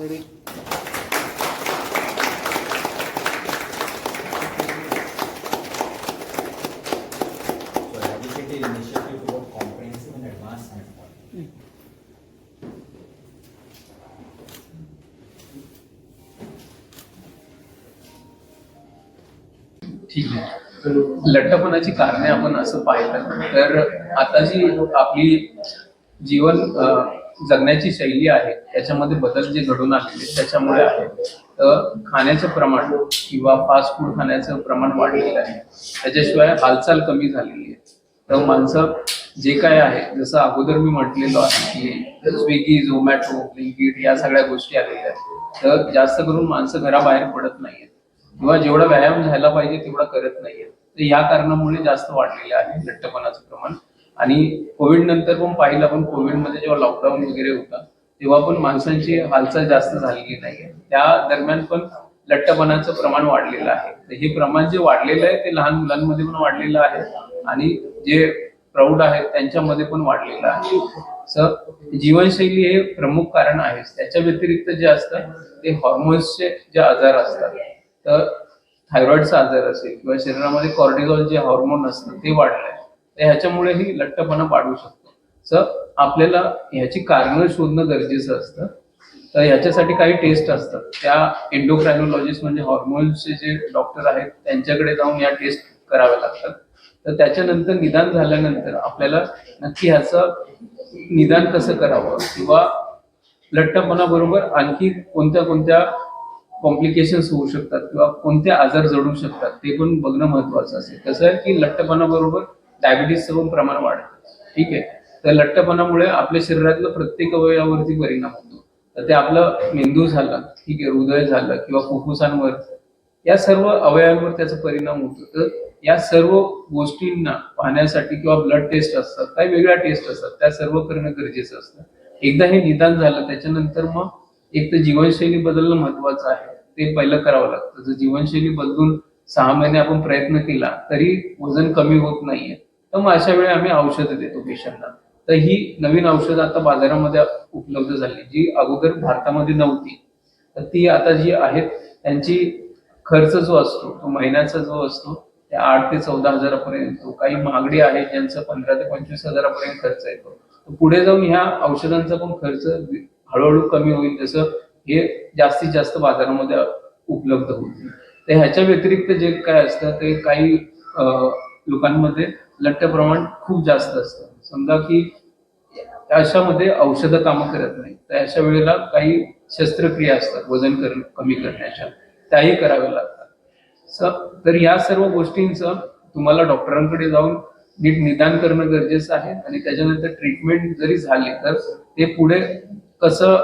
Network. ठीक आहे लठ्ठपणाची कारणे आपण असं पाहिलं तर आता जी आपली जीवन जगण्याची शैली आहे त्याच्यामध्ये बदल जे घडून आलेले त्याच्यामुळे आहे. तर खाण्याचं प्रमाण किंवा फास्ट फूड खाण्याचं प्रमाण वाढलेलं आहे. त्याच्याशिवाय हालचाल कमी झालेली आहे. तर माणसं जे काय आहे जसं अगोदर मी म्हटलेलो आहे की स्विगी झोमॅटो ब्लिंकिट या सगळ्या गोष्टी आलेल्या आहेत. तर जास्त करून माणसं घराबाहेर पडत नाहीयेत. किंवा जेवढा व्यायाम झाला पाहिजे तेवढा करत नाहीये तर या कारणामुळे जास्त वाढलेले आहे लठ्ठपणाचं आणि कोविड नंतर पण पाहिलं आपण कोविडमध्ये जेव्हा लॉकडाऊन वगैरे होता तेव्हा पण माणसांची हालचाल जास्त झालेली नाहीये. त्या दरम्यान पण लठ्ठपणाचं प्रमाण वाढलेलं आहे. तर हे प्रमाण जे वाढलेलं आहे ते लहान मुलांमध्ये पण वाढलेलं आहे आणि जे प्रौढ आहेत त्यांच्यामध्ये पण वाढलेलं आहे. सर जीवनशैली हे प्रमुख कारण आहे त्याच्या व्यतिरिक्त जे असतं ते हॉर्मोन्सचे जे आजार असतात तर थायरॉइडचा आजार असेल किंवा शरीरामध्ये कॉर्टिझॉल जे हॉर्मोन असतं ते वाढलंय. तर ह्याच्यामुळेही लठ्ठपणा वाढू शकतो. सर आपल्याला ह्याची कारणं शोधणं गरजेचं असतं. तर ह्याच्यासाठी काही टेस्ट असतात. त्या एन्डोक्रायनोलॉजिस्ट म्हणजे हॉर्मोन्सचे जे डॉक्टर आहेत त्यांच्याकडे जाऊन या टेस्ट कराव्या लागतात. तर त्याच्यानंतर निदान झाल्यानंतर आपल्याला नक्की ह्याचं निदान कसं करावं किंवा लठ्ठपणाबरोबर आणखी कोणत्या कोणत्या कॉम्प्लिकेशन्स होऊ शकतात किंवा कोणते आजार जडू शकतात ते पण बघणं महत्वाचं असेल कसं आहे की लठ्ठपणाबरोबर डायबिटीसचं पण प्रमाण वाढतं. ठीक आहे? तर लठ्ठपणामुळे आपल्या शरीरातलं प्रत्येक अवयवावरती परिणाम होतो. तर ते आपलं मेंदू झाला ठीक आहे हृदय झालं किंवा फुफ्फुसांवर या सर्व अवयवांवर त्याचा परिणाम होतो. तर या सर्व गोष्टींना पाहण्यासाठी किंवा ब्लड टेस्ट असतात काही वेगळ्या टेस्ट असतात त्या सर्व करणं गरजेचं असतं. एकदा हे निदान झालं त्याच्यानंतर मग एक तर जीवनशैली बदलणं महत्वाचं आहे. ते पहिलं करावं लागतं. जर जीवनशैली बदलून सहा महिने आपण प्रयत्न केला तरी वजन कमी होत नाहीये. तर मग अशा वेळी आम्ही औषधं देतो पेशंटला. तर ही नवीन औषधं आता बाजारामध्ये उपलब्ध झाली जी अगोदर भारतामध्ये नव्हती. तर ती आता जी आहेत त्यांची खर्च जो असतो तो महिन्याचा जो असतो ते आठ ते चौदा हजारापर्यंत काही महागडी आहे ज्यांचं पंधरा ते पंचवीस हजारापर्यंत खर्च येतो. पुढे जाऊन ह्या औषधांचा पण खर्च हळूहळू कमी होईल जसं हे जास्तीत जास्त बाजारामध्ये उपलब्ध होईल. तर ह्याच्या व्यतिरिक्त जे काय असतं ते काही लोकांमध्ये लठ्ठ प्रमाण खूप जास्त असतं. समजा की अशामध्ये औषधं कामं करत नाही तर अशा वेळेला काही शस्त्रक्रिया असतात वजन कर कमी करण्याच्या. त्याही कराव्या लागतात. तर या सर्व गोष्टींचं तुम्हाला डॉक्टरांकडे जाऊन नीट निदान करणं गरजेचं आहे आणि त्याच्यानंतर ट्रीटमेंट जरी झाली तर ते पुढे कसं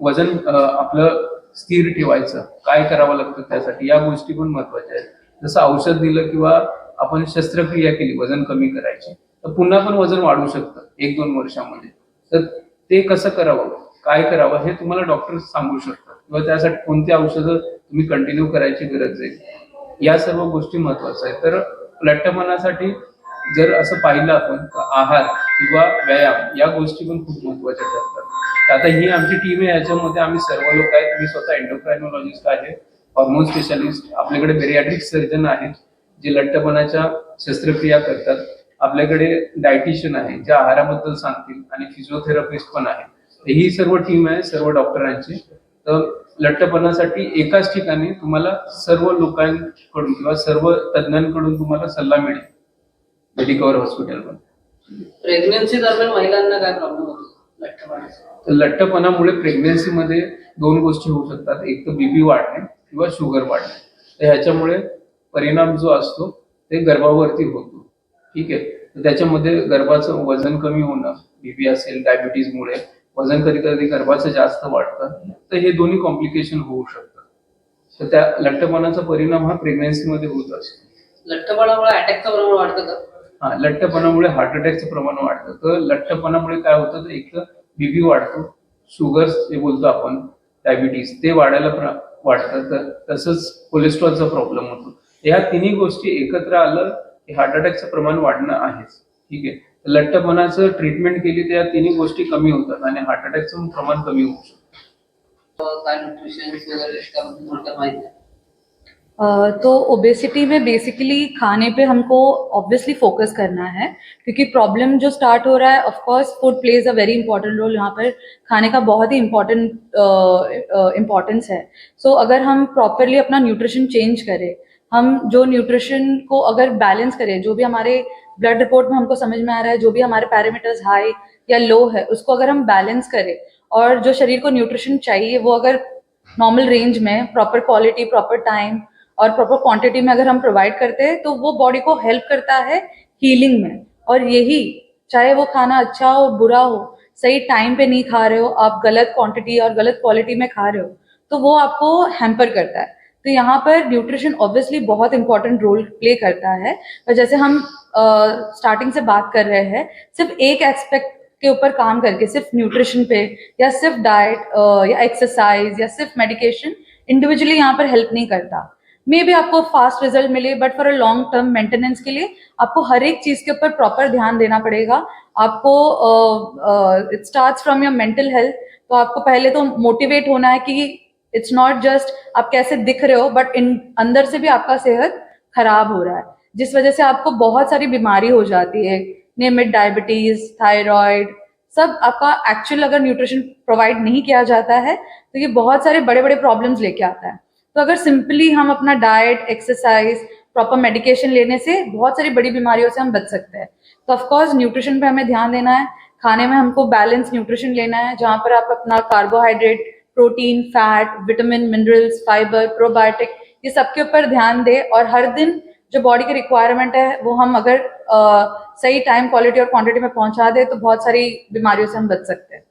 वजन आपलं स्थिर ठेवायचं काय करावं लागतं त्यासाठी या गोष्टी पण महत्त्वाच्या आहेत. जसं औषध दिलं किंवा आपण शस्त्रक्रिया केली वजन कमी करायची तर पुन्हा पण वजन वाढू शकतं एक दोन वर्षामध्ये. तर ते कसं करावं काय करावं हे तुम्हाला डॉक्टर सांगू शकतात. किंवा त्यासाठी कोणती औषधं तुम्ही कंटिन्यू करायची गरज आहे. या सर्व गोष्टी महत्त्वाच्या आहेत तर लठ्ठपणासाठी जर असं पाहिलं आपण आहार किंवा व्यायाम या गोष्टी पण खूप महत्त्वाच्या ठरतात. आता ही आमची टीम आहे याच्यामध्ये आम्ही सर्व लोक आहेत. मी स्वतः एंडोक्रायनॉलॉजिस्ट आहे हॉर्मोन स्पेशालिस्ट आपल्याकडे बेरियाट्रिक सर्जन आहेत. जे लठ्ठपणाच्या शस्त्रक्रिया करतात. आपल्याकडे डायटिशियन आहे जे आहाराबद्दल सांगतील आणि फिजिओथेरपिस्ट पण आहे. ही सर्व टीम आहे सर्व डॉक्टरांची तर लठ्ठपणासाठी एकाच ठिकाणी तुम्हाला सर्व लोकांकडून किंवा सर्व तज्ञांकडून तुम्हाला सल्ला मिळेल. मेडिकवर हॉस्पिटलमध्ये प्रेग्नन्सी दरम्यान महिलांना काय प्रॉब्लेम होतो? लठ्ठपणामुळे प्रेग्नेन्सीमध्ये दोन गोष्टी होऊ शकतात. एक तर बीपी वाढणे किंवा शुगर वाढणे. तर ह्याच्यामुळे परिणाम जो असतो ते गर्भावरती होतो. ठीक आहे? तर त्याच्यामध्ये गर्भाचं वजन कमी होणं बीपी असेल डायबिटीजमुळे वजन कधी कधी गर्भाचं जास्त वाढतं तर हे दोन्ही कॉम्प्लिकेशन होऊ शकतात तर त्या लठ्ठपणाचा परिणाम हा प्रेग्नेन्सीमध्ये होत असतो. लठ्ठपणामुळे अटॅकचं प्रमाण वाढतं का? हा लठ्ठपणामुळे हार्ट अटॅकचं प्रमाण वाढतं. तर लठ्ठपणामुळे काय होतं तर एक तर बीपी वाढतो शुगर जे बोलतो आपण डायबिटीज ते वाढायला वाढतं. तर तसंच कोलेस्ट्रॉलचा प्रॉब्लेम होतो. ह्या तिन्ही गोष्टी एकत्र आलं की हार्ट अटॅकचं प्रमाण वाढणं आहेच. ठीक आहे? तर लठ्ठपणाचं ट्रीटमेंट केली तर या तिन्ही गोष्टी कमी होतात आणि हार्ट अटॅकचं प्रमाण कमी होऊ शकतं. तो ओबेसिटी में बेसिकली खाने पे हमको ऑब्वियसली फोकस करना है क्योंकि प्रॉब्लम जो स्टार्ट हो रहा है of course food plays a very important role यहाँ पर। खाने का बहुत ही इम्पोर्टेंट इम्पोर्टेंस है। सो so, अगर हम प्रॉपरली अपना न्यूट्रिशन चेंज करें हम जो न्यूट्रिशन को अगर बैलेंस करें, जो भी हमारे ब्लड रिपोर्ट में हमको समझ में आ रहा है, जो भी हमारे पैरामीटर्स हाई या लो है, उसको अगर हम बैलेंस करें और जो शरीर को न्यूट्रिशन चाहिए, वो अगर नॉर्मल रेंज में प्रॉपर क्वालिटी प्रॉपर टाइम और प्रॉपर क्वांटिटी में अगर हम प्रोवाइड करते हैं तो वो बॉडी को हेल्प करता है हीलिंग में। और यही, चाहे वो खाना अच्छा हो, बुरा हो, सही टाइम पे नहीं खा रहे हो, आप गलत क्वांटिटी और गलत क्वालिटी में खा रहे हो तो वो आपको हैम्पर करता है। तो यहाँ पर न्यूट्रिशन ऑब्वियसली बहुत इंपॉर्टेंट रोल प्ले करता है। और जैसे हम स्टार्टिंग से बात कर रहे हैं, सिर्फ़ एक एस्पेक्ट के ऊपर काम करके, सिर्फ़ न्यूट्रिशन पे, या सिर्फ़ डाइट या एक्सरसाइज या सिर्फ़ मेडिकेशन इंडिविजुअली यहाँ पर हेल्प नहीं करता। मे भी आपको फास्ट रिज़ल्ट मिले but for a long term maintenance के लिए आपको हर एक चीज़ के ऊपर प्रॉपर ध्यान देना पड़ेगा। आपको it starts from your mental health तो आपको पहले तो मोटिवेट होना है कि इट्स नॉट जस्ट आप कैसे दिख रहे हो बट इन अंदर से भी आपका सेहत खराब हो रहा है। जिस वजह से आपको बहुत सारी बीमारी हो जाती है, नियमित डायबिटीज़ थायराइड सब आपका एक्चुअल अगर न्यूट्रिशन प्रोवाइड नहीं किया जाता है तो ये बहुत सारे बड़े बड़े प्रॉब्लम्स लेके आता है। तो अगर सिंपली हम अपना डाइट एक्सरसाइज प्रॉपर मेडिकेशन लेने से बहुत सारी बड़ी बीमारियों से हम बच सकते हैं। तो ऑफकोर्स न्यूट्रिशन पे हमें ध्यान देना है। खाने में हमको बैलेंस न्यूट्रिशन लेना है, जहाँ पर आप अपना carbohydrate protein fat vitamin minerals fibre probiotic ये सबके ऊपर ध्यान दें और हर दिन जो बॉडी की रिक्वायरमेंट है वो हम अगर अ, सही टाइम क्वालिटी और क्वांटिटी में पहुँचा दे तो बहुत सारी बीमारियों से हम बच सकते हैं।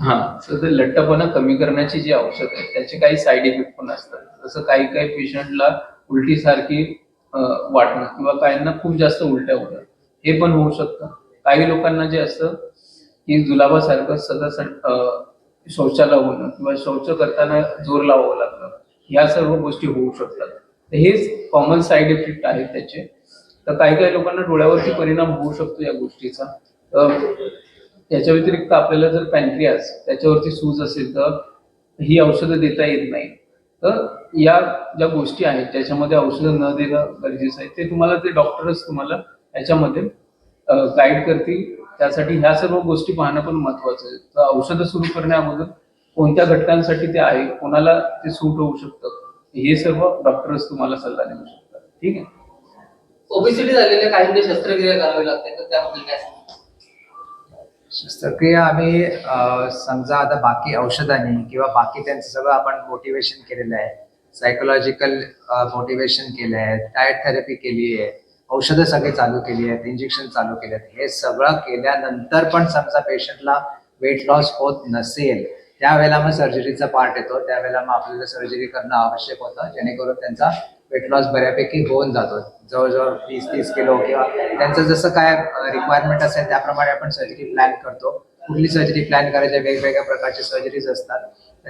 हा लठ्ठपणा कमी करण्याची जी औषध आहे त्याचे काही साईड इफ़ेक्ट पण असतात. जसं काही काही पेशंटला उलटीसारखी वाटणं किंवा काहींना खूप जास्त उलट्या होतात. हे पण होऊ शकतं. काही लोकांना जे असतं की जुलाबासारखं सतत शौचाला होणं किंवा शौच करताना जोर लावावं लागणं या सर्व गोष्टी होऊ शकतात. तर हेच कॉमन साईड इफेक्ट आहेत त्याचे. तर काही काही लोकांना डोळ्यावरती परिणाम होऊ शकतो या गोष्टीचा. तर याच्या व्यतिरिक्त आपल्याला जर पॅन्क्रियास त्याच्यावरती सूज असेल तर ही औषधं देता येत नाही तर या ज्या गोष्टी आहेत त्याच्यामध्ये औषधं न देणं गरजेचं आहे. ते तुम्हाला ते डॉक्टरच तुम्हाला याच्यामध्ये गाईड करतील. त्यासाठी ह्या सर्व गोष्टी पाहणं पण महत्वाचं आहे. तर औषधं सुरू करण्याअगोदर कोणत्या घटकांसाठी ते आहे कोणाला ते सूट होऊ शकतं हे सर्व डॉक्टरच तुम्हाला सल्ला देऊ शकतात. ठीक आहे? ओबेसिटी झालेल्या काहींना शस्त्रक्रिया करावी लागते तर त्याबद्दल काय सांगू? शस्त्रक्रिया आम्ही समजा आता बाकी औषधांनी किंवा बाकी त्यांचं सगळं आपण मोटिवेशन केलेलं आहे. सायकोलॉजिकल मोटिवेशन केलं आहे डाएट थेरपी केली आहे औषधं सगळे चालू केली आहेत इंजेक्शन चालू केले आहेत. हे सगळं केल्यानंतर पण समजा पेशंटला वेट लॉस होत नसेल त्यावेळेला मग सर्जरीचा पार्ट येतो. त्यावेळेला मग आपल्याला सर्जरी करणं आवश्यक होतं. जेणेकरून त्यांचा वेट लॉस बऱ्यापैकी होऊन जातो. जवळजवळ वीस तीस किलो किंवा त्यांचं जसं काय रिक्वायरमेंट असेल त्याप्रमाणे आपण सर्जरी प्लॅन करतो. कुठली सर्जरी प्लॅन करायच्या वेगवेगळ्या प्रकारचे सर्जरीज असतात.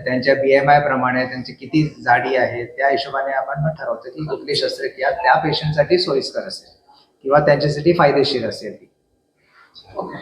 त्यांच्या बी एम आय प्रमाणे त्यांची किती जाडी आहे त्या हिशोबाने आपण मग ठरवतो की कुठली शस्त्रक्रिया त्या पेशंटसाठी सोयीस्कर असेल किंवा त्यांच्यासाठी फायदेशीर असेल ती. ओके